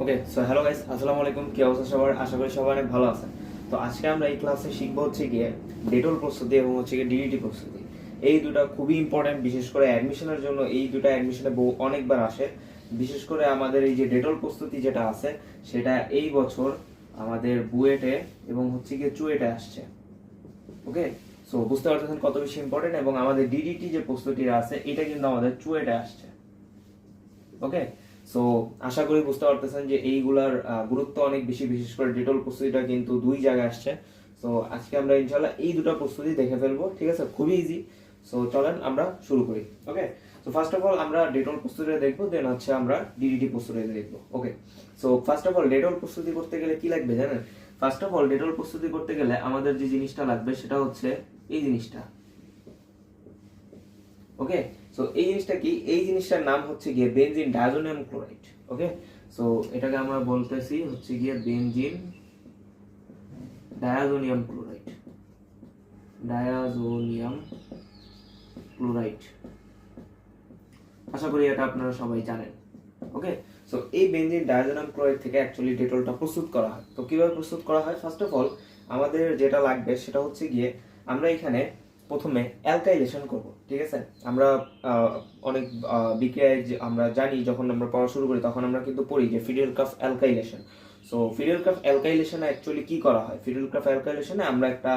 Okay so hello guys আসসালামু আলাইকুম, কি অবস্থা সবার? আশা করি সবাই অনেক ভালো আছেন। তো আজকে আমরা এই ক্লাসে শিখব হচ্ছে গিয়ে ডেটল প্রস্তুতি এবং হচ্ছে গিয়ে ডিডিটি প্রস্তুতি। এই দুটা খুবই ইম্পর্টেন্ট বিশেষ করে অ্যাডমিশনের জন্য এই দুটা অ্যাডমিশনে বহু অনেকবার আসে। বিশেষ করে আমাদের এই যে ডেটল প্রস্তুতি যেটা আছে, সেটা এই বছর আমাদের বুয়েটে এবং হচ্ছে গিয়ে চুয়েটে আসছে। ওকে সো বুঝতে পারতেছেন কত বেশি ইম্পর্টেন্ট এবং আমাদের ডিডিটি যে প্রস্তুতিটা আছে, এটা কিন্তু আমাদের চুয়েটে আসছে। ওকে সো আশা করি বুঝতে পারতেছেন যে এইগুলার গুরুত্ব অনেক বেশি, বিশেষ করে ডেটল প্রস্তুতিটা কিন্তু দুই জায়গায় আসছে। সো আজকে আমরা ইনশাল্লাহ এই দুটো প্রস্তুতি দেখে ফেলব, ঠিক আছে? খুবই ইজি সো চলেন আমরা শুরু করি। Okay so first of all আমরা ডেটল প্রস্তুতিটা দেখব দেন হচ্ছে আমরা ডিডিটি প্রস্তুতিটা দেখব। Okay so first of all Dettol প্রস্তুতি করতে গেলে কি লাগবে জানেন? ফার্স্ট অফ অল ডেটল প্রস্তুতি করতে গেলে আমাদের যে জিনিসটা লাগবে সেটা হচ্ছে এই জিনিসটা। ওকে সো এই জিনিসটা কি? এই জিনিসটার নাম হচ্ছে গিয়ে benzene diazonium chloride okay so এটাকে আমরা বলতেছি হচ্ছে গিয়ে benzene diazonium chloride diazonium chloride আশা করি এটা আপনারা সবাই জানেন ওকে সো এই বেনজিন ডায়াজোনিয়াম ক্লোরাইড থেকে অ্যাকচুয়ালি ডেটলটা প্রস্তুত করা হয়। তো কীভাবে প্রস্তুত করা হয়? ফার্স্ট অফ অল আমাদের যেটা লাগবে সেটা হচ্ছে গিয়ে আমরা এখানে প্রথমে অ্যালকাইলেশন করব, ঠিক আছে? আমরা অনেক বিক্রিয়ায় আমরা জানি যখন আমরা পড়া শুরু করি তখন আমরা কিন্তু পড়ি যে fiddle calf alkylation so fiddle calf অ্যালকাইলেশনে actually কী করা হয়? ফিডেল কাফ অ্যালকাইলেশনে আমরা একটা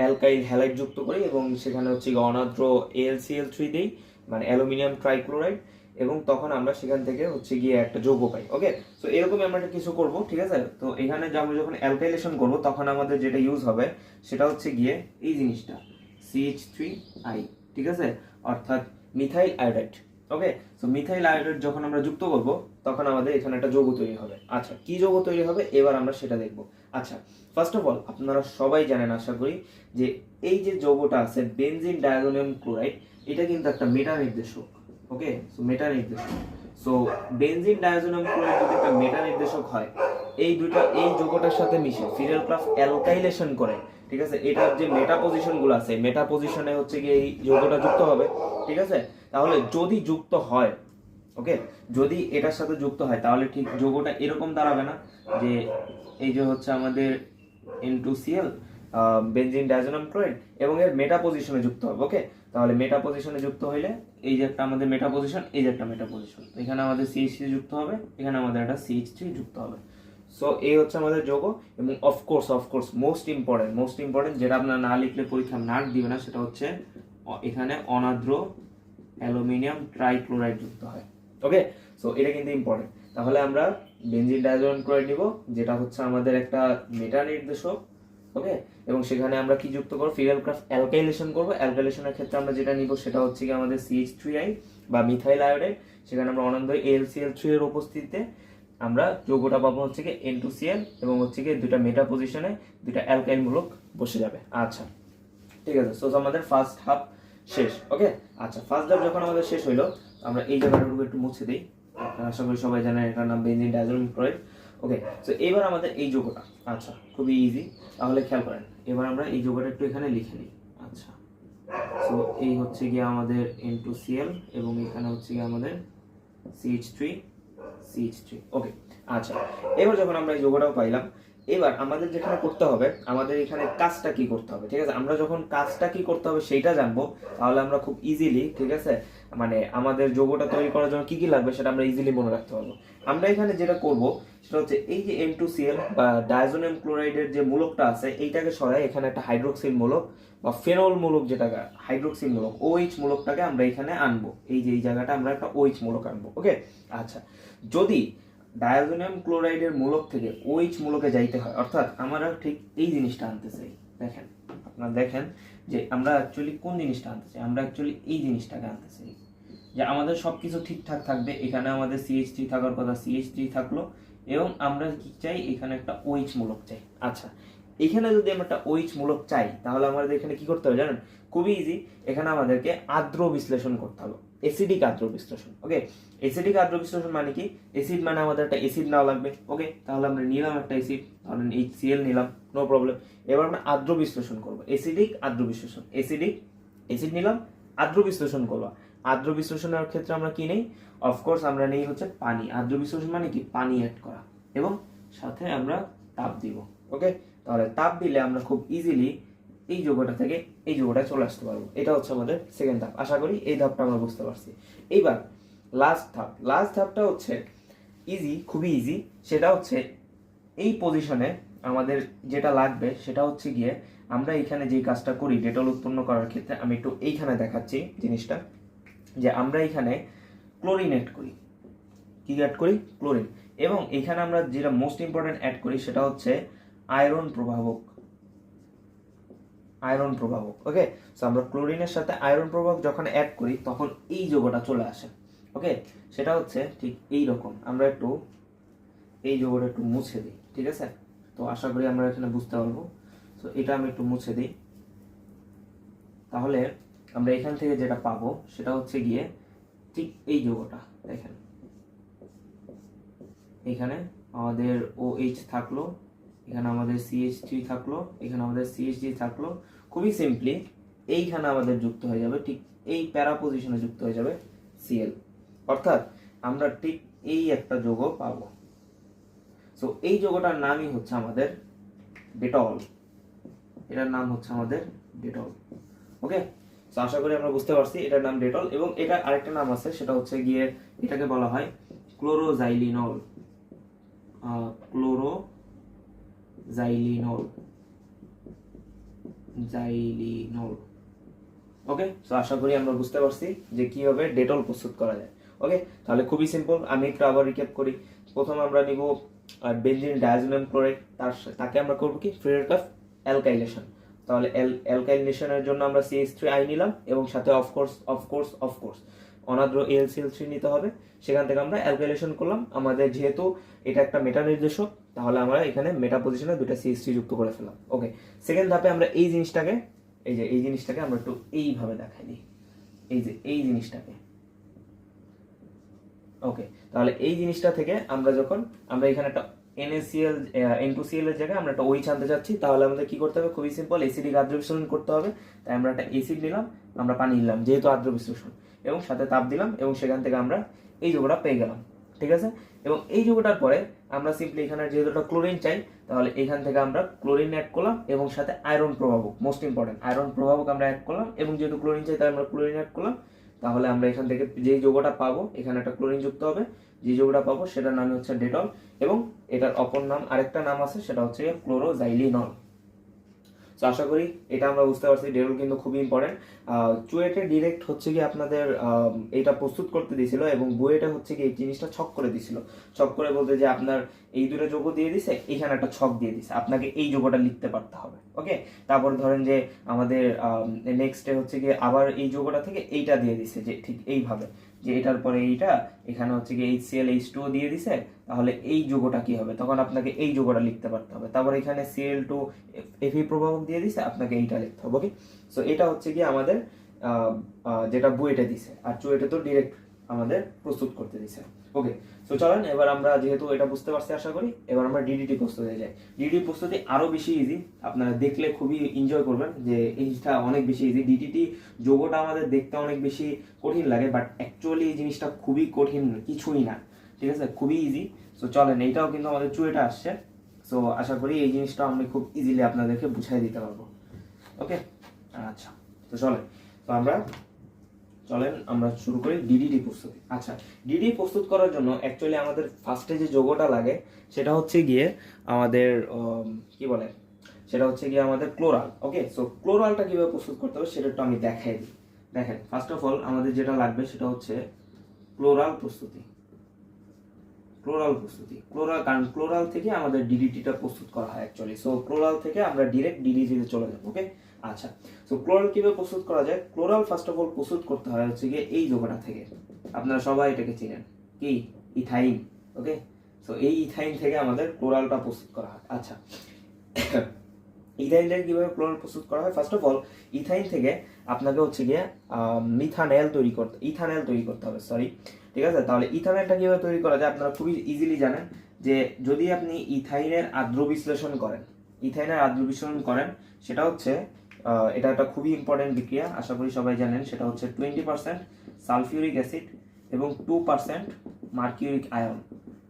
অ্যালকাইল হ্যালাইড যুক্ত করি এবং সেখানে হচ্ছে অনাদ্র এলসিএল থ্রি দিই মানে অ্যালুমিনিয়াম ট্রাইক্লোরাইড এবং তখন আমরা সেখান থেকে হচ্ছে গিয়ে একটা যৌগ পাই ওকে তো এরকমই আমরা একটা কিছু করব, ঠিক আছে? তো এখানে আমরা যখন অ্যালকাইলেশন করব, তখন আমাদের যেটা ইউজ হবে, সেটা হচ্ছে গিয়ে এই জিনিসটা সিএইচ থ্রি আই ঠিক আছে? অর্থাৎ methyl iodide okay so methyl iodide যখন আমরা যুক্ত করব, তখন আমাদের এখানে একটা যৌগ তৈরি হবে। আচ্ছা কি যৌগ তৈরি হবে? এবার আমরা সেটা দেখব। আচ্ছা ফার্স্ট অফ অল আপনারা সবাই জানেন, আশা করি, যে এই যে যৌগটা আছে বেনজিন ডায়াজোনিয়াম ক্লোরাইড এটা কিন্তু একটা মেটা নির্দেশক ওকে সো মেটা নির্দেশক সো বেনজিন ডায়াজোনিয়াম ক্লোরাইড যদি একটা মেটা নির্দেশক হয়, এই দুইটা, এই যৌগটার সাথে মিশে ফিরেল ক্লাস অ্যালকাইলেশন করে, ঠিক আছে? এটার যে মেটা পজিশনগুলো আছে মেটা পজিশনে হচ্ছে গিয়ে এই যৌগটা যুক্ত হবে, ঠিক আছে? তাহলে যদি যুক্ত হয় ওকে যদি এটার সাথে যুক্ত হয়, তাহলে ঠিক যৌগটা এরকম দাঁড়াবে না যে, এই যে হচ্ছে আমাদের N two Cl benzene diazonium chloride এবং এর মেটা পজিশনে যুক্ত হবে ওকে তাহলে মেটা পজিশনে যুক্ত হইলে এই যে একটা আমাদের মেটা পজিশন এই যে একটা মেটা পজিশন এখানে আমাদের সিএইচ যুক্ত হবে, এখানে আমাদের একটা সিএইচ যুক্ত হবে। সো এই হচ্ছে আমাদের যোগ এবং of course of course most important most important যেটা আপনারা না লিখলে পরীক্ষা নাক দিবে না, সেটা হচ্ছে এখানে অনাদ্র অ্যালুমিনিয়াম ট্রাইক্লোরাইড যুক্ত হয় ওকে সো এটা কিন্তু ইম্পর্টেন্ট তাহলে আমরা বেনজিন ডায়াজোন ক্লোরাইড নিব, যেটা হচ্ছে আমাদের একটা মেটা নির্দেশক। ওকে এবং সেখানে আমরা কি যুক্ত করব? ক্রাফট অ্যালকাইলেশন করব। অ্যালকাইলেশনের ক্ষেত্রে আমরা যেটা নিব সেটা হচ্ছে কি আমাদের সিএইচ থ্রি বা মিথাইল আয়োডাইড সেখানে আমরা অনন্ত এলসিএল থ্রি এর উপস্থিতিতে আমরা যৌগটা পাবো হচ্ছে কি এন টু এবং হচ্ছে কি দুটা মেটা পজিশনে দুটা অ্যালকাইল মূলক বসে যাবে। আচ্ছা ঠিক আছে। সো আমাদের ফার্স্ট হাফ শেষ ওকে আচ্ছা ফার্স্ট হাফ যখন আমাদের শেষ হইল, আমরা এই জায়গাটুকু একটু মুছে দিই। আশা করি সবাই জানেন এটার নাম ডায়াজোনিয়াম ক্লোরাইড ওকে সো এবার আমাদের এই যৌগটা। আচ্ছা খুবই ইজি তাহলে খেয়াল করেন, এবার আমরা এই যৌগটা একটু এখানে লিখে নিই। আচ্ছা সো এই হচ্ছে গিয়ে আমাদের এন টু সিএল এবং এখানে হচ্ছে গিয়ে আমাদের CH three CH three okay আচ্ছা এবার যখন আমরা এই যোগটাও পাইলাম, এবার আমাদের যেখানে করতে হবে, আমাদের এখানে কাজটা কি করতে হবে, ঠিক আছে? আমরা যখন কাজটা কি করতে হবে সেইটা জানব, তাহলে আমরা খুব ইজিলি ঠিক আছে? মানে আমাদের যোগটা তৈরি করার জন্য কি কি লাগবে সেটা আমরা ইজিলি মনে রাখতে পারব। আমরা এখানে যেটা করব, সেটা হচ্ছে এই যে এম টু সিএল বা ডায়াজোনিয়াম ক্লোরাইডের যে মূলকটা আছে, এইটাকে সরাই এখানে একটা হাইড্রোক্সিল মূলক বা ফেনল মূলক যেটা হাইড্রোক্সিল মূলক ওইচ মূলকটাকে আমরা এখানে আনব। এই যে এই জায়গাটা আমরা একটা ওইচ মূলক আনব, ওকে? আচ্ছা যদি ডায়াজোনিয়াম ক্লোরাইডের মূলক থেকে ওইচ মূলকে যাইতে হয়, অর্থাৎ আমরা ঠিক এই জিনিসটা আনতে চাই, দেখেন, আপনারা দেখেন যে আমরা অ্যাকচুয়ালি কোন জিনিসটা আনতে চাই, আমরা অ্যাকচুয়ালি এই জিনিসটাকে আনতে চাই। যে আমাদের সব কিছু ঠিকঠাক থাকবে, এখানে আমাদের থ্রি থাকার কথা থ্রি থাকল, এবং আমরা কি চাই, এখানে একটা ওইচ মূলক চাই। আচ্ছা এখানে যদি আমরা একটা ওইচ মূলক চাই, তাহলে আমাদের এখানে কি করতে হবে জানেন? খুবই ইজি এখানে আমাদেরকে আর্দ্র বিশ্লেষণ করতে হবে এসিডিক আর্দ্র বিশ্লেষণ ওকে এসিডিক আর্দ্র বিশ্লেষণ মানে কি? এসিড মানে আমাদের একটা এসিড নেওয়া লাগবে ওকে তাহলে আমরা নিলাম একটা এসিড ধরেন এইচ সিএল নিলাম নো প্রবলেম এবার আমরা আর্দ্র বিশ্লেষণ করব এসিডিক আর্দ্র বিশ্লেষণ এসিডিক এসিড নিলাম, আর্দ্র বিশ্লেষণ করব। আর্দ্র বিশ্লেষণের ক্ষেত্রে আমরা কি নেই? অফকোর্স আমরা নেই হচ্ছে পানি। আর্দ্র বিশ্লেষণ মানে কি? পানি অ্যাড করা। এবং সাথে আমরা তাপ দিব। ওকে তাহলে তাপ দিলে আমরা খুব ইজিলি এই যোগটা থেকে এই যোগটা চলে আসতে পারব। এটা হচ্ছে আমাদের সেকেন্ড ধাপ। আশা করি এই ধাপটা আমরা বুঝতে পারছি। এইবার লাস্ট ধাপ। লাস্ট ধাপটা হচ্ছে ইজি খুবই ইজি সেটা হচ্ছে এই পজিশনে আমাদের যেটা লাগবে, সেটা হচ্ছে গিয়ে আমরা এখানে যে কাজটা করি, ডেটল উৎপন্ন করার ক্ষেত্রে আমি একটু এইখানে দেখাচ্ছি জিনিসটা। যে আমরা এখানে ক্লোরিন অ্যাড করি। কি অ্যাড করি? ক্লোরিন এবং এখানে আমরা যেটা মোস্ট ইম্পর্টেন্ট অ্যাড করি সেটা হচ্ছে আয়রন প্রভাবক আয়রন প্রভাবক ওকে সো আমরা ক্লোরিনের সাথে আয়রন প্রভাবক যখন অ্যাড করি, তখন এই যোগটা চলে আসে ওকে সেটা হচ্ছে ঠিক এই রকম। আমরা একটু এই যোগটা একটু মুছে দিই, ঠিক আছে? তো আশা করি আমরা এখানে বুঝতে পারব। তো এটা আমি একটু মুছে দিই। তাহলে আমরা এখান থেকে যেটা পাবো সেটা হচ্ছে গিয়ে ঠিক এই যোগটা দেখেন। এখানে আমাদের ও এইচ থাকল, এখানে আমাদের সিএইচ থ্রি থাকল, এখানে আমাদের সিএইচডি থাকল। খুবই সিম্পলি এইখানে আমাদের যুক্ত হয়ে যাবে, ঠিক এই প্যারা পজিশনে যুক্ত হয়ে যাবে সিএল অর্থাৎ আমরা ঠিক এই একটা যোগ পাব। সো এই যোগটার নামই হচ্ছে আমাদের ডেটল এটার নাম হচ্ছে আমাদের ডেটল ওকে তো আশা করি আমরা বুঝতে পারছি এটার নাম ডেটল এবং এটা আরেকটা নাম আছে, সেটা হচ্ছে গিয়ে এটাকে বলা হয় ক্লোরোজাইলিনল। ক্লোরো জাইলিনল। ওকে তো আশা করি আমরা বুঝতে পারছি যে কীভাবে ডেটল প্রস্তুত করা যায়। ওকে তাহলে খুবই সিম্পল আমি একটু আবার রিক্যাপ করি। প্রথম আমরা নিব বেঞ্জিন ডায়াজোনাম ক্লোরাইড তার তাকে আমরা করব কি? ফ্রিডেট অফ অ্যালকাইলেশন তাহলে অ্যালকাইলেশনের জন্য আমরা সিএইচ থ্রি আই নিলাম এবং সাথে of course of course of course অনাদ্র L LCl three নিতে হবে। সেখান থেকে আমরা অ্যালকাইলেশন করলাম। আমাদের যেহেতু এটা একটা মেটা নির্দেশক, তাহলে আমরা এখানে মেটা পজিশনে দুটা সিএইচ থ্রি যুক্ত করে ফেললাম। ওকে সেকেন্ড ধাপে আমরা এই জিনিসটাকে, এই যে, এই জিনিসটাকে আমরা একটু এইভাবে দেখাই দিই। এই যে, এই জিনিসটাকে। ওকে তাহলে এই জিনিসটা থেকে আমরা যখন, আমরা এখানে একটা NaCl N2Cl এর জায়গায় আমরা একটা OH আনতে চাচ্ছি। তাহলে আমাদের কি করতে হবে? খুবই সিম্পল এসিডিক আদ্র বিশ্লেষণ করতে হবে। তাই আমরা একটা এসিড নিলাম, আমরা পানি নিলাম, যেহেতু আদ্র বিশ্লেষণ। এবং সাথে তাপ দিলাম, এবং সেখান থেকে আমরা এই যোগটা পেয়ে গেলাম। ঠিক আছে? এবং এই যোগটার পরে আমরা সিম্পলি এখানে যেহেতু একটা ক্লোরিন চাই, তাহলে এখান থেকে আমরা ক্লোরিন অ্যাড করলাম, এবং সাথে আয়রন প্রভাবক মোস্ট ইম্পর্টেন্ট আয়রন প্রভাবক আমরা অ্যাড করলাম, এবং যেহেতু ক্লোরিন চাই, তাই আমরা ক্লোরিন অ্যাড করলাম। তাহলে আমরা এখান থেকে যে যোগটা পাবো, এখানে একটা ক্লোরিন যুক্ত হবে। যে যোগটা পাবো, সেটার নাম হচ্ছে ডেটল এবং এটার অপর নাম, আরেকটা নাম আছে, সেটা হচ্ছে ক্লোরোজাইলিনল। তো আশা করি এটা আমরা বুঝতে পারছি, ডেটল কিন্তু খুবই ইম্পর্টেন্ট চুয়েটে ডিরেক্ট হচ্ছে কি আপনাদের এটা প্রস্তুত করতে দিয়েছিল এবং বুয়েটে হচ্ছে কি এই জিনিসটা ছক করে দিয়েছিল। ছক করে বলতে যে আপনার এই দুটো যোগ দিয়ে দিছে, এখানে একটা ছক দিয়ে দিছে। আপনাকে এই যোগটা লিখতে পারতে হবে ওকে তারপর ধরেন যে আমাদের নেক্সটে হচ্ছে কি আবার এই যোগটা থেকে এইটা দিয়ে দিছে যে ঠিক এইভাবে। যে এটার পরে এইটা, এখানে হচ্ছে কি এইচ সিএল এইচ টু দিয়ে দিছে, তাহলে এই যোগটা কি হবে? তখন আপনাকে এই যোগটা লিখতে পারতে হবে। তারপর এখানে সিএল টু এফি প্রভাবক দিয়ে দিছে, আপনাকে এইটা লিখতে হবে ওকে সো এটা হচ্ছে কি আমাদের যেটা বুয়েটে দিছে। আর চুয়েটে তো ডিরেক্ট আমাদের প্রস্তুত করতে দিছে ওকে সো চলেন, এবার আমরা যেহেতু এটা বুঝতে পারছি আশা করি, এবার আমরা ডিডিটি প্রস্তুতি যাই। ডিডি প্রস্তুতি আরও বেশি ইজি আপনারা দেখলে খুবই এনজয় করবেন যে এইটা অনেক বেশি ইজি ডিডিটি যোগটা আমাদের দেখতে অনেক বেশি কঠিন লাগে বাট অ্যাকচুয়ালি এই জিনিসটা খুবই কঠিন কিছুই না, ঠিক আছে? খুবই ইজি সো চলেন, এইটাও কিন্তু আমাদের চুয়েটা আসছে। সো আশা করি এই জিনিসটা আমি খুব ইজিলি আপনাদেরকে বুঝাই দিতে পারব। ওকে আচ্ছা তো চলেন। তো আমরা চলেন আমরা শুরু করি ডিডিডি প্রস্তুতি। আচ্ছা ডিডি প্রস্তুত করার জন্য অ্যাকচুয়ালি আমাদের ফার্স্টে যে যোগটা লাগে, সেটা হচ্ছে গিয়ে আমাদের কি বলে? সেটা হচ্ছে গিয়ে আমাদের ক্লোরাল ওকে সো ক্লোরালটা কীভাবে প্রস্তুত করতে হবে সেটা একটু আমি দেখাই দিই। দেখেন ফার্স্ট অফ অল আমাদের যেটা লাগবে সেটা হচ্ছে ক্লোরাল প্রস্তুতি। ক্লোরাল প্রস্তুতি। ক্লোরাল কারণ ক্লোরাল থেকে আমাদের ডিডিটিটা প্রস্তুত করা হয় অ্যাকচুয়ালি সো ক্লোরাল থেকে আমরা ডিরেক্ট ডিডিটিতে চলে যাব ওকে আচ্ছা সো ক্লোরাল কীভাবে প্রস্তুত করা যায়? ক্লোরাল ফার্স্ট অফ অল প্রস্তুত করতে হয় হচ্ছে গিয়ে এই যোগটা থেকে। আপনারা সবাই এটাকে চিনেন। কি? ইথাইন ওকে সো এই ইথাইন থেকে আমাদের ক্লোরালটা প্রস্তুত করা হয়। আচ্ছা ইথাইন থেকে কীভাবে ক্লোরাল প্রস্তুত করা হয়? ফার্স্ট অফ অল ইথাইন থেকে আপনাকে হচ্ছে গিয়ে মিথানেল তৈরি করতে ইথানেল তৈরি করতে হবে সরি ঠিক আছে? তাহলে ইথানেলটা কীভাবে তৈরি করা যায়? আপনারা খুবই ইজিলি জানেন যে যদি আপনি ইথাইনের আর্দ্র বিশ্লেষণ করেন, ইথাইনের আর্দ্র বিশ্লেষণ করেন, সেটা হচ্ছে এটা একটা খুবই ইম্পর্টেন্ট বিক্রিয়া, আশা করি সবাই জানেন, সেটা হচ্ছে টোয়েন্টি পার্সেন্ট সালফিউরিক অ্যাসিড এবং টু পার্সেন্ট মার্কিউরিক আয়ন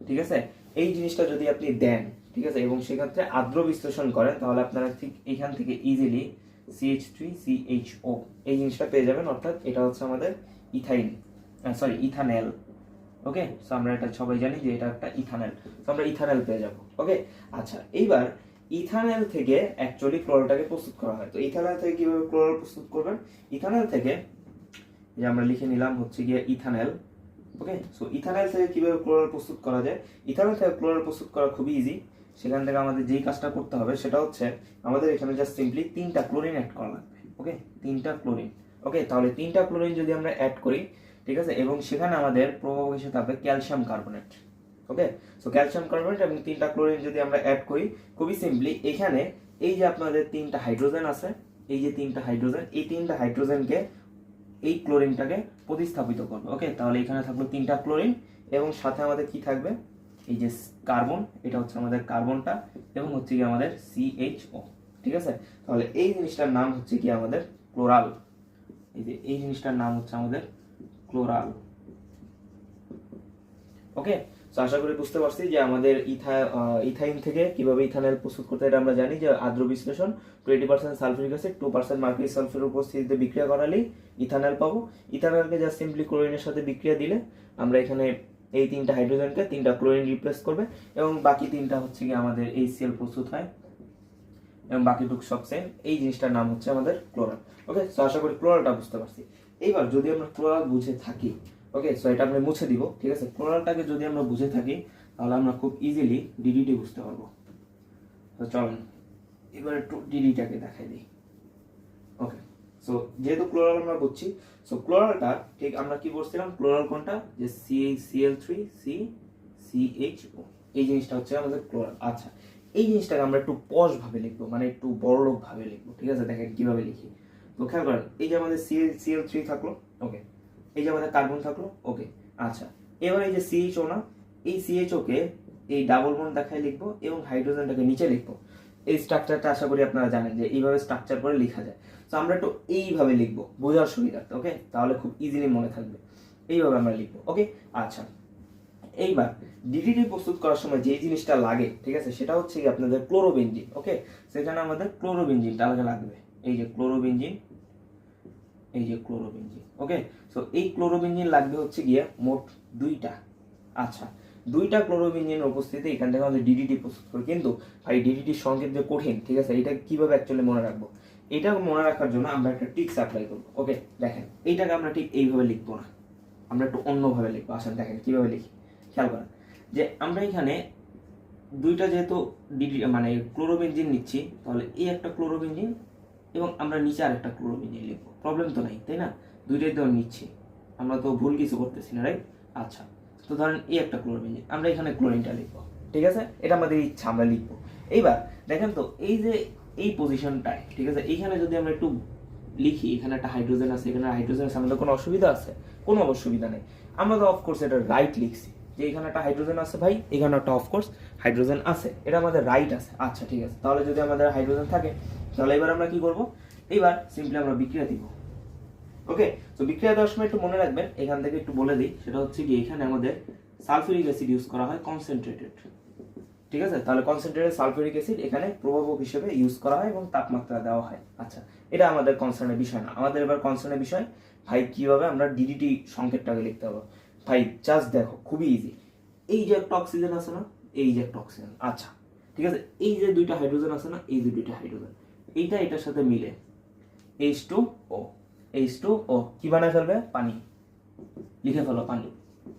ঠিক আছে? এই জিনিসটা যদি আপনি দেন, ঠিক আছে, এবং সেক্ষেত্রে আর্দ্র বিশ্লেষণ করেন, তাহলে আপনারা ঠিক এখান থেকে ইজিলি সিএইচ থ্রি সিএইচও এই জিনিসটা পেয়ে যাবেন, অর্থাৎ এটা হচ্ছে আমাদের ethyne sorry ethanal okay so আমরা এটা সবাই জানি যে এটা একটা ইথানেল তো আমরা ইথানেল পেয়ে যাব ওকে আচ্ছা এইবার ইথানেল থেকে অ্যাকচুয়ালি ক্লোরালটাকে প্রস্তুত করা হয়। তো ইথানেল থেকে কীভাবে ক্লোরাল প্রস্তুত করবেন? ইথানল থেকে যে আমরা লিখে নিলাম হচ্ছে গিয়ে ইথানেল ওকে সো ইথানেল থেকে কীভাবে ক্লোরাল প্রস্তুত করা যায়? ইথানল থেকে ক্লোরাল প্রস্তুত করা খুবই ইজি সেখান থেকে আমাদের যেই কাজটা করতে হবে সেটা হচ্ছে আমাদের এখানে জাস্ট সিম্পলি তিনটা ক্লোরিন অ্যাড করা লাগবে ওকে তিনটা ক্লোরিন ওকে তাহলে তিনটা ক্লোরিন যদি আমরা অ্যাড করি, ঠিক আছে? এবং সেখানে আমাদের প্রভাব হিসেবে থাকবে calcium carbonate okay so calcium carbonate এবং তিনটা ক্লোরিন যদি আমরা অ্যাড করি, খুবই সিম্পলি এখানে এই যে আপনাদের তিনটা হাইড্রোজেন আছে, এই যে তিনটা হাইড্রোজেন এই তিনটা হাইড্রোজেনকে এই ক্লোরিনটাকে প্রতিস্থাপিত করবে। ওকে তাহলে এখানে থাকল তিনটা ক্লোরিন এবং সাথে আমাদের কি থাকবে? এই যে কার্বন এটা হচ্ছে আমাদের কার্বনটা এবং হচ্ছে কি আমাদের সিএইচও ঠিক আছে? তাহলে এই জিনিসটার নাম হচ্ছে কি আমাদের ক্লোরাল এই যে এই জিনিসটার নাম হচ্ছে আমাদের ক্লোরাল ওকে তো আশা করি বুঝতে পারছি যে আমাদের ইথা ইথাইন থেকে কীভাবে ইথানল প্রস্তুত করতে এটা আমরা জানি যে আর্দ্র বিশ্লেষণ twenty percent sulphuric acid, two percent mercury সালফের উপস্থিতিতে বিক্রিয়া করালেই ইথানল পাবো। ইথানলকে জাস্ট সিম্পলি ক্লোরিনের সাথে বিক্রিয়া দিলে আমরা এখানে এই তিনটা হাইড্রোজেনকে তিনটা ক্লোরিন রিপ্লেস করবে এবং বাকি তিনটা হচ্ছে কি আমাদের এই সেল প্রস্তুত হয়। এবং বাকিটুক সব সেম এই জিনিসটার নাম হচ্ছে আমাদের ক্লোরাল ওকে সো আশা করি ক্লোরালটা বুঝতে পারছি। এইবার যদি আমরা ক্লোরাল বুঝে থাকি ওকে সো এটা আমরা মুছে দিব, ঠিক আছে? ক্লোরালটাকে যদি আমরা বুঝে থাকি, তাহলে আমরা খুব ইজিলি ডিডিটি বুঝতে পারব। তো চলেন এবার একটু ডিডিটাকে দেখাই দিই। ওকে সো যেহেতু ক্লোরাল আমরা বুঝছি সো ক্লোরালটা ঠিক আমরা কি বলছিলাম? ক্লোরাল কোনটা? যে C CL three C CHO এই জিনিসটা হচ্ছে আমাদের ক্লোরাল আচ্ছা এই জিনিসটাকে আমরা একটু পশ ভাবে লিখব মানে একটু বড়লোক ভাবে লিখব, ঠিক আছে? দেখেন কীভাবে লিখি। তো খেয়াল করেন, এই যে আমাদের সিএল সিএল থ্রি থাকল ওকে এই যে আমাদের কার্বন থাকল ওকে আচ্ছা এবার এই যে সিএইচও না, এই সিএইচও কে এই ডাবল বন্ড দেখায় লিখব এবং হাইড্রোজেনটাকে নিচে লিখব। এই স্ট্রাকচারটা আশা করি আপনারা জানেন যে এইভাবে স্ট্রাকচার করে লেখা যায়। তো আমরা একটু এইভাবে লিখব, বোঝার সুবিধার্থে ওকে তাহলে খুব ইজিলি মনে থাকবে। এইভাবে আমরা লিখব ওকে আচ্ছা এইবার ডিডিটি প্রস্তুত করার সময় যে জিনিসটা লাগে, ঠিক আছে, সেটা হচ্ছে আপনাদের ক্লোরোবেঞ্জিন ওকে সেখানে আমাদের ক্লোরোবেঞ্জিনটা আলাদা লাগবে। এই যে ক্লোরোবেঞ্জিন এই যে ক্লোরোবেঞ্জিন ওকে সো এই ক্লোরোবেঞ্জিন লাগবে হচ্ছে গিয়ে মোট দুইটা। আচ্ছা দুইটা ক্লোরোবেঞ্জিনের উপস্থিতিতে এখান থেকে আমাদের ডিডিটি প্রস্তুত করি। কিন্তু ভাই ডিডিটির সংকেত যে কঠিন, ঠিক আছে? এটা কীভাবে অ্যাকচুয়ালি মনে রাখব? এটা মনে রাখার জন্য আমরা একটা টিক্স অ্যাপ্লাই করব ওকে দেখেন এইটাকে আমরা ঠিক এইভাবে লিখব না। আমরা একটু অন্যভাবে লিখব। আসেন দেখেন, কীভাবে লিখি? খেয়াল করেন, যে আমরা এখানে দুইটা যেহেতু ডিডি মানে ক্লোরোবেঞ্জিন নিচ্ছি, তাহলে এই একটা ক্লোরোবেঞ্জিন এবং আমরা নিচে আরেকটা ক্লোরোবেঞ্জিন লিখব প্রবলেম তো নাই, তাই না? দুইটাই তো নিচ্ছি। আমরা তো ভুল কিছু করতেছি না রাইট আচ্ছা তো ধরেন এই একটা ক্লোরোবেঞ্জিন আমরা এখানে ক্লোরিনটা লিখব, ঠিক আছে? এটা আমাদের ইচ্ছা আমরা লিখব। এইবার, দেখেন তো, এই যে এই পজিশনটায় ঠিক আছে? এইখানে যদি আমরা একটু লিখি, এখানে একটা হাইড্রোজেন আছে, এখানে হাইড্রোজেন আছে, আমাদের কোনো অসুবিধা আছে? কোনো অসুবিধা নেই। আমরা তো অফকোর্স এটা রাইট লিখছি। যে এখানে একটা হাইড্রোজেন আছে ভাই, এখানে একটা অফকোর্স হাইড্রোজেন আছে। এটা আমাদের রাইট আছে। আচ্ছা ঠিক আছে। তাহলে যদি আমাদের হাইড্রোজেন থাকে তাহলে এবার আমরা কি করব? এইবার সিম্পলি আমরা বিক্রিয়া দিব। ওকে তো বিক্রিয়া দেওয়ার সময় একটু মনে রাখবেন, এখান থেকে একটু বলে দিই, সেটা হচ্ছে কি এখানে আমাদের সালফিউরিক অ্যাসিড ইউজ করা হয় কনসেন্ট্রেটেড ঠিক আছে? তাহলে কনসেন্ট্রেটেড সালফিউরিক অ্যাসিড এখানে প্রভাবক হিসেবে ইউজ করা হয় এবং তাপমাত্রা দেওয়া হয়। আচ্ছা এটা আমাদের কনসার্নের বিষয় না। আমাদের এবার কনসার্নের বিষয় ভাই কীভাবে আমরা ডিডিটি সংকেতটাকে লিখতে হবে? ভাই জাস্ট দেখো, খুবই ইজি এই যে একটা অক্সিজেন আছে না, এই যে একটা অক্সিজেন আচ্ছা ঠিক আছে? এই যে দুইটা হাইড্রোজেন আছে না, এই যে দুইটা হাইড্রোজেন এইটা, এটার সাথে মিলে। H two O H two O কি বানায় ফেলবে? পানি। লিখে ফেলো, পানি।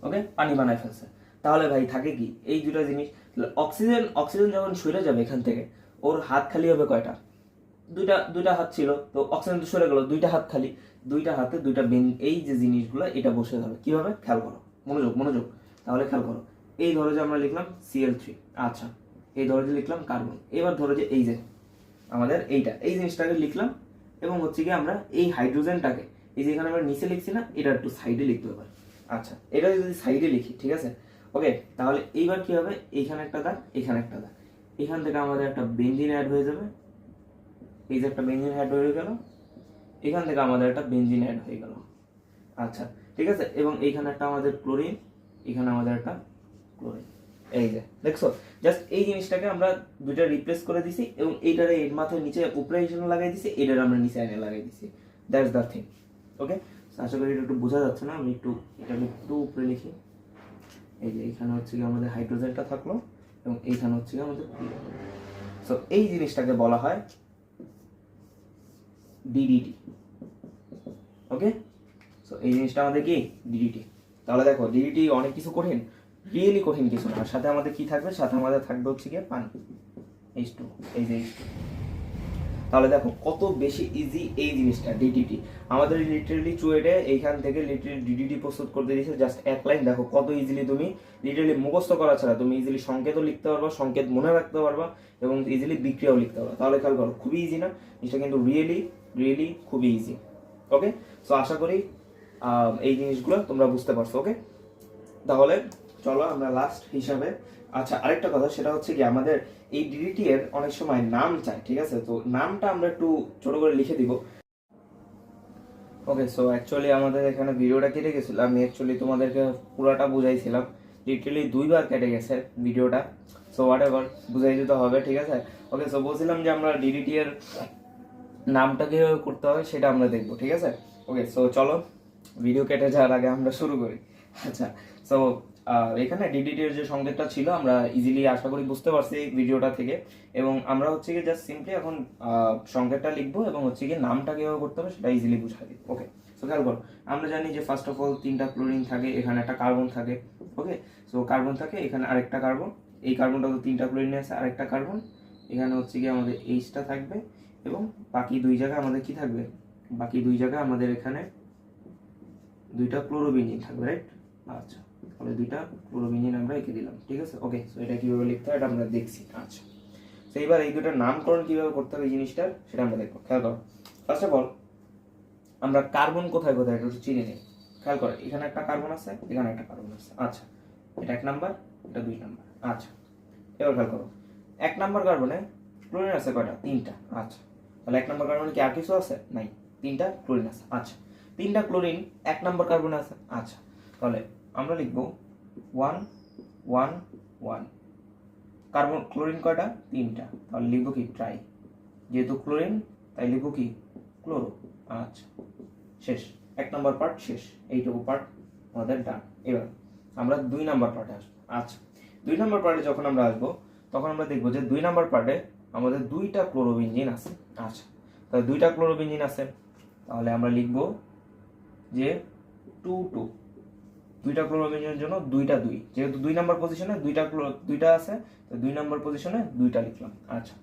ওকে পানি বানায় ফেলছে। তাহলে ভাই, থাকে কি? এই দুটো জিনিস, অক্সিজেন অক্সিজেন যখন সরে যাবে এখান থেকে, ওর হাত খালি হবে কয়টা? দুইটা দুইটা হাত ছিল, তো অক্সিজেন তো সরে গেল, দুইটা হাত খালি। দুইটা হাতে দুইটা বেন এই যে জিনিসগুলো, এটা বসে যাবে কীভাবে? খেয়াল করো। মনোযোগ মনোযোগ। তাহলে খেয়াল করো। এই ধরো যে আমরা লিখলাম সিএল থ্রি আচ্ছা। এই ধরো যে লিখলাম কার্বন এবার ধরো যে এই যে আমাদের এইটা। এই জিনিসটাকে লিখলাম এবং হচ্ছে কি আমরা এই হাইড্রোজেনটাকে, এই যে এখানে আমরা নিচে লিখছি না, এটা একটু সাইডে লিখতে হবে। আচ্ছা এটা যদি সাইডে লিখি, ঠিক আছে? ওকে তাহলে এইবার কি হবে? এইখানে একটা দাগ, এখানে একটা দাগ। এখান থেকে আমাদের একটা বেঞ্জিন অ্যাড হয়ে যাবে। এই যে একটা বেঞ্জিন অ্যাড হয়ে গেল। এখান থেকে আমাদের একটা বেঞ্জিন অ্যাড হয়ে গেল। আচ্ছা ঠিক আছে? এবং এইখানে একটা আমাদের ক্লোরিন এখানে আমাদের একটা ক্লোরিন এই যে, দেখছ? জাস্ট এই জিনিসটাকে আমরা দুইটা রিপ্লেস করে দিছি এবং এইটার এর মাথায় নিচে উপরে হিসেবে লাগাই দিছি এটার আমরা নিচে এনে লাগাই দিছি। দ্যাটস দ্য থিং ওকে আশা করি এটা একটু বোঝা যাচ্ছে না, আমি একটু এটা একটু উপরে লিখি। এই যে, এখানে হচ্ছে কি আমাদের হাইড্রোজেনটা থাকল এবং এইখানে হচ্ছে কি আমাদের সো এই জিনিসটাকে বলা হয় ডিডিটি ওকে সো এই জিনিসটা আমাদের কি? ডিডিটি তাহলে দেখো ডিডিটি অনেক কিছু কঠিন রিয়েলি কঠিন কিছু না। সাথে আমাদের কি থাকবে? সাথে আমাদের থাকবে হচ্ছে গিয়ে পানি। এইচ টু এই যে H2 তাহলে দেখো, কত বেশি ইজি এই জিনিসটা ডিডিটি আমাদের লিটারেলি চুয়েটে এইখান থেকে লিটারেলি ডিডিটি প্রস্তুত করতে দিয়েছে। জাস্ট এক লাইন, দেখো কত ইজিলি তুমি লিটারেলি মুখস্থ করা ছাড়া তুমি ইজিলি সংকেতও লিখতে পারবা, সংকেত মনে রাখতে পারবা এবং ইজিলি বিক্রিয়াও লিখতে পারবা। তাহলে খেয়াল করো, খুবই ইজি না? জিনিসটা কিন্তু রিয়েলি রিয়েলি খুবই ইজি ওকে সো আশা করি এই জিনিসগুলো তোমরা বুঝতে পারছ ওকে তাহলে চলো আমরা লাস্ট হিসাবে। আচ্ছা আরেকটা কথা, সেটা হচ্ছে কি, আমাদের এই ডিডিটি এর অনেক সময় নাম চাই, ঠিক আছে? তো নামটা আমরা একটু ছোট করে লিখে দিব। ওকে সো অ্যাকচুয়ালি আমাদের এখানে ভিডিওটা কেটে গেছিল। আমি অ্যাকচুয়ালি তোমাদেরকে পুরাটা বুঝাইছিলাম। লিটারালি দুইবার কেটে গেছে ভিডিওটা সো হোয়াট এভার বুঝাই দিতে হবে, ঠিক আছে? ওকে সো বলছিলাম যে আমরা ডিডিটি এর নামটা কীভাবে করতে হবে সেটা আমরা দেখব, ঠিক আছে? ওকে সো চলো ভিডিও কেটে যাওয়ার আগে আমরা শুরু করি। আচ্ছা সো এখানে ডিডিটি এর যে সংকেতটা ছিল, আমরা ইজিলি আশা করি বুঝতে পারছি ভিডিওটা থেকে। এবং আমরা হচ্ছে কি জাস্ট সিম্পলি এখন সংকেতটা লিখব এবং হচ্ছে কি নামটা কীভাবে করতে হবে সেটা ইজিলি বুঝাই দিই ওকে সো খেয়াল করো, আমরা জানি যে ফার্স্ট অফ অল তিনটা ক্লোরিন থাকে, এখানে একটা কার্বন থাকে ওকে সো কার্বন থাকে, এখানে আরেকটা কার্বন এই কার্বনটা তো তিনটা ক্লোরিন আছে, আরেকটা কার্বন এখানে হচ্ছে কি আমাদের এইচটা থাকবে এবং বাকি দুই জায়গায় আমাদের কি থাকবে? বাকি দুই জায়গায় আমাদের এখানে দুইটা ক্লোরোবিনিন থাকবে রাইট আচ্ছা তাহলে দুইটা ক্লোরোবিনিন আমরা এঁকে দিলাম, ঠিক আছে? ওকে সো এটা কীভাবে লিখতে হয় এটা আমরা দেখছি। আচ্ছা তো এইবার এই দুটার নামকরণ কীভাবে করতে হবে এই জিনিসটার সেটা আমরা দেখব। খেয়াল করো ফার্স্ট অফ অল আমরা কার্বন কোথায় কোথায় একটু চিনে নিই। খেয়াল করো, এখানে একটা কার্বন আছে, এখানে একটা কার্বন আছে। আচ্ছা এটা এক নাম্বার এটা দুই নাম্বার আচ্ছা এবার খেয়াল করো, এক নাম্বার কার্বনে ক্লোরিন আছে কয়টা? তিনটা। আচ্ছা তাহলে এক নাম্বার কার্বনে কি আর কিছু আছে? নাই, তিনটা ক্লোরিন আছে। আচ্ছা তিনটা ক্লোরিন এক নাম্বার কার্বনে আছে। আচ্ছা তাহলে আমরা লিখব one one one. Carbon, chlorine কয়টা? তিনটা। তাহলে লিখব কি? ট্রাই। যেহেতু ক্লোরিন, তাই লিখব কি? ক্লোরো। আচ্ছা শেষ। এক নম্বর পার্ট শেষ। এইটুকু পার্ট আমাদের ডান। এবার আমরা দুই নাম্বার পার্টে আসব। আচ্ছা। দুই নাম্বার পার্টে যখন আমরা আসব, তখন আমরা দেখব যে দুই নাম্বার পার্টে আমাদের দুইটা ক্লোরোবিনজিন আছে। আচ্ছা। তাহলে দুইটা ক্লোরোবিনজিন আছে। তাহলে আমরা লিখব যে টু টু। দুইটা ক্লোরোবিনের জন্য দুইটা দুই। যেহেতু দুই নাম্বার পজিশনে দুইটা ক্লো- দুইটা আছে, তো দুই নাম্বার পজিশনে দুইটা লিখলাম। আচ্ছা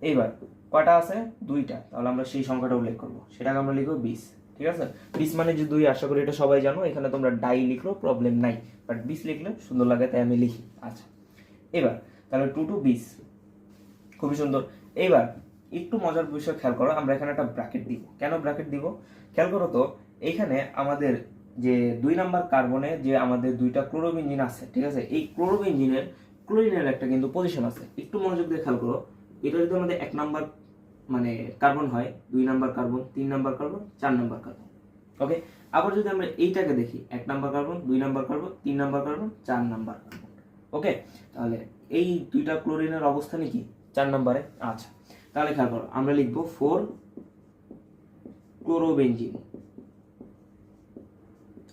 এইবার কটা আছে? দুইটা। তাহলে আমরা সেই সংখ্যাটা উল্লেখ করব। সেটাকে আমরা লিখব বিশ, ঠিক আছে? বিশ মানে যে দুই, আশা করি এটা সবাই জানো। এখানে তোমরা ডাই লিখলেও প্রবলেম নাই। বাট বিশ লিখলে সুন্দর লাগে, তাই আমি লিখি। আচ্ছা এবার তাহলে টু টু বিশ, খুবই সুন্দর। এইবার একটু মজার বিষয় খেয়াল করো, আমরা এখানে একটা ব্র্যাকেট দিব। কেন ব্র্যাকেট দিব? খেয়াল করো তো এইখানে আমাদের যে দুই নাম্বার কার্বনে যে আমাদের দুইটা ক্লোরোবিনজিন আছে, ঠিক আছে? এই ক্লোরোবিনজিনের, ক্লোরিনের একটা কিন্তু পজিশন আছে। একটু মনোযোগ দিয়ে খেয়াল করো, এটা যদি আমাদের এক নাম্বার মানে কার্বন হয়, দুই নাম্বার কার্বন, তিন নাম্বার কার্বন, চার নাম্বার কার্বন ওকে আবার যদি আমরা এইটাকে দেখি, এক নাম্বার কার্বন, দুই নাম্বার কার্বন, তিন নাম্বার কার্বন, চার নাম্বার কার্বন ওকে তাহলে এই দুইটা ক্লোরিনের অবস্থানে কি? চার নাম্বারে। আচ্ছা তাহলে খেয়াল করো, আমরা লিখব ফোর ক্লোরোবেনজিন।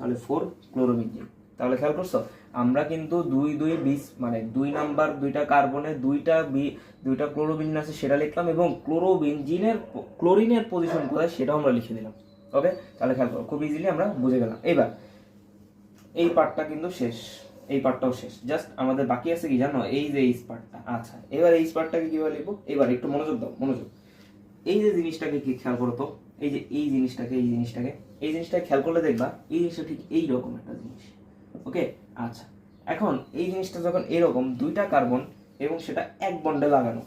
তাহলে ফোর ক্লোরোবেনজিন তাহলে খেয়াল করছ? আমরা কিন্তু দুই দুই বিশ মানে দুই নাম্বার দুইটা কার্বনে দুইটা বি- দুইটা ক্লোরোবিন আছে সেটা লিখলাম এবং ক্লোরোবেনজিনের ক্লোরিনের পজিশন কোথায় সেটাও আমরা লিখে দিলাম। ওকে তাহলে খেয়াল করো, খুব ইজিলি আমরা বুঝে গেলাম। এবার, এই পার্টটা কিন্তু শেষ। এই পার্টটাও শেষ। জাস্ট আমাদের বাকি আছে কি জানো? এই যে এই পার্টটা আচ্ছা এবার এই পার্টটাকে কীভাবে লিখব? এবার একটু মনোযোগ দাও, মনোযোগ। এই যে জিনিসটাকে কি খেয়াল করো তো? এই যে এই জিনিসটাকে এই জিনিসটাকে এই জিনিসটা খেয়াল করলে দেখবা, এই জিনিসটা ঠিক এই রকম একটা জিনিস। ওকে? আচ্ছা। এখন এই জিনিসটা যখন এরকম, দুইটা কার্বন এবং সেটা এক বন্ডে লাগানো,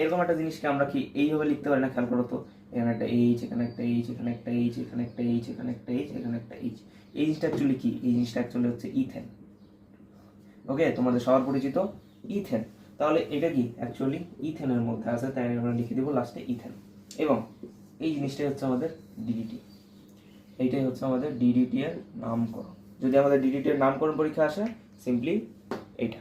এরকম একটা জিনিসকে আমরা কি এইভাবে লিখতে পারি না? খেয়াল করো তো, এখানে একটা এইচ এখানে একটা এইচ এখানে একটা এইচ এখানে একটা এইচ এখানে একটা এইচ এখানে একটা এইচ এই জিনিসটা অ্যাকচুয়ালি কি? এই জিনিসটা অ্যাকচুয়ালি হচ্ছে ইথেন। ওকে? তোমাদের সবার পরিচিত ইথেন। তাহলে এটা কি? অ্যাকচুয়ালি ইথেনের মধ্যে আছে, তাই আমরা লিখে দেবো লাস্টে ইথেন। এবং এই জিনিসটাই হচ্ছে আমাদের ডিডিটি এইটাই হচ্ছে আমাদের ডিডিটি এর নামকরণ। যদি আমাদের ডিডিটি এর নামকরণ পরীক্ষা আসে সিম্পলি এইটা।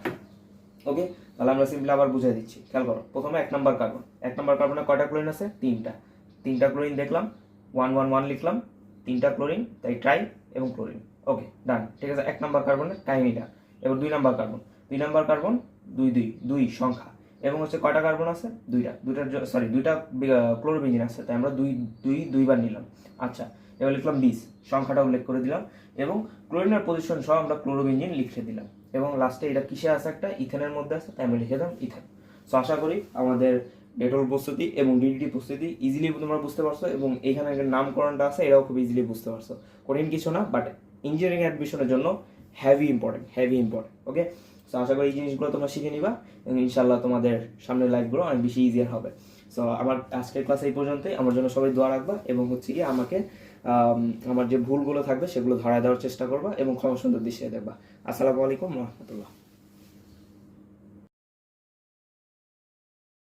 ওকে তাহলে আমরা সিম্পলি আবার বুঝিয়ে দিচ্ছি। খেয়াল করো, প্রথমে এক নাম্বার কার্বন এক নাম্বার কার্বনে কয়টা ক্লোরিন আছে? তিনটা। তিনটা ক্লোরিন দেখলাম ওয়ান ওয়ান ওয়ান লিখলাম, তিনটা ক্লোরিন তাই ট্রাই এবং ক্লোরিন ওকে ডান ঠিক আছে, এক নাম্বার কার্বনের কাহিনীটা। এবার দুই নাম্বার কার্বন দুই নাম্বার কার্বন দুই দুই দুই সংখ্যা। এবং হচ্ছে কয়টা কার্বন আছে? দুইটা। দুইটা সরি দুইটা ক্লোরোবেঞ্জিন আছে। তাই আমরা দুই দুই, দুইবার নিলাম। আচ্ছা এবার লিখলাম বিশ সংখ্যাটা উল্লেখ করে দিলাম এবং ক্লোরিনের পজিশন সহ আমরা ক্লোরোবেঞ্জিন লিখে দিলাম এবং লাস্টে এটা কিসে আছে একটা? ইথেনের মধ্যে আছে তাই আমরা লিখে দিলাম ইথেন। সো আশা করি আমাদের ডেটল প্রস্তুতি এবং ডিডিটি প্রস্তুতি ইজিলি তোমরা বুঝতে পারছ এবং এখানে নামকরণটা আছে এটাও খুব ইজিলি বুঝতে পারছ। কঠিন কিছু না বাট ইঞ্জিনিয়ারিং অ্যাডমিশনের জন্য heavy important heavy important okay so আশা করি এই জিনিসগুলো তোমরা শিখে নিবা এবং ইনশাল্লাহ তোমাদের সামনের লাইফগুলো অনেক বেশি ইজিয়ার হবে। সো আমার আজকের ক্লাস এই পর্যন্তই। আমার জন্য সবাই দোয়া রাখবা এবং হচ্ছে কি আমাকে আম, আমার যে ভুলগুলো থাকবে সেগুলো ধরা দেওয়ার চেষ্টা করবা এবং ক্ষমা সুন্দর দৃষ্টিতে দেখবা। আসসালামু আলাইকুম রহমতুল্লাহ।